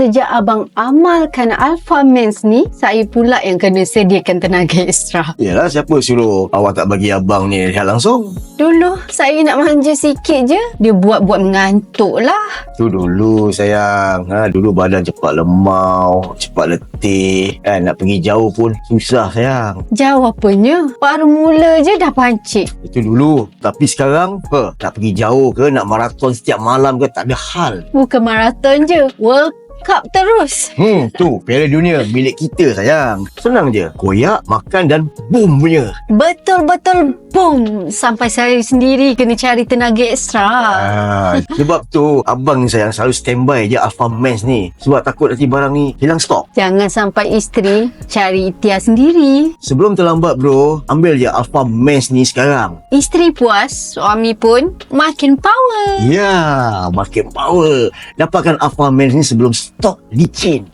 Sejak abang amalkan Alpha Mens ni, saya pula yang kena sediakan tenaga ekstra. Yalah, siapa suruh awak tak bagi abang ni lihat langsung? Dulu, saya nak manja sikit je. Dia buat-buat mengantuk lah. Tu dulu sayang. Ha, dulu badan cepat lemau, cepat letih. Kan, nak pergi jauh pun susah sayang. Jawabnya, baru mula je dah pancit. Itu dulu. Tapi sekarang, ha, nak pergi jauh ke, nak maraton setiap malam ke, tak ada hal. Bukan maraton je, World Cup terus. Hmm, tu Piala Dunia milik kita sayang. Senang je. Koyak, makan dan boom punya. Betul-betul boom. Sampai saya sendiri kena cari tenaga ekstra. Ah, sebab tu abang ni sayang selalu standby je Alpha Mens ni. Sebab takut nanti barang ni hilang stok. Jangan sampai isteri cari ikhtiar sendiri. Sebelum terlambat bro, ambil je Alpha Mens ni sekarang. Isteri puas, suami pun makin power. Ya, makin power. Dapatkan Alpha Mens ni sebelum stok licin.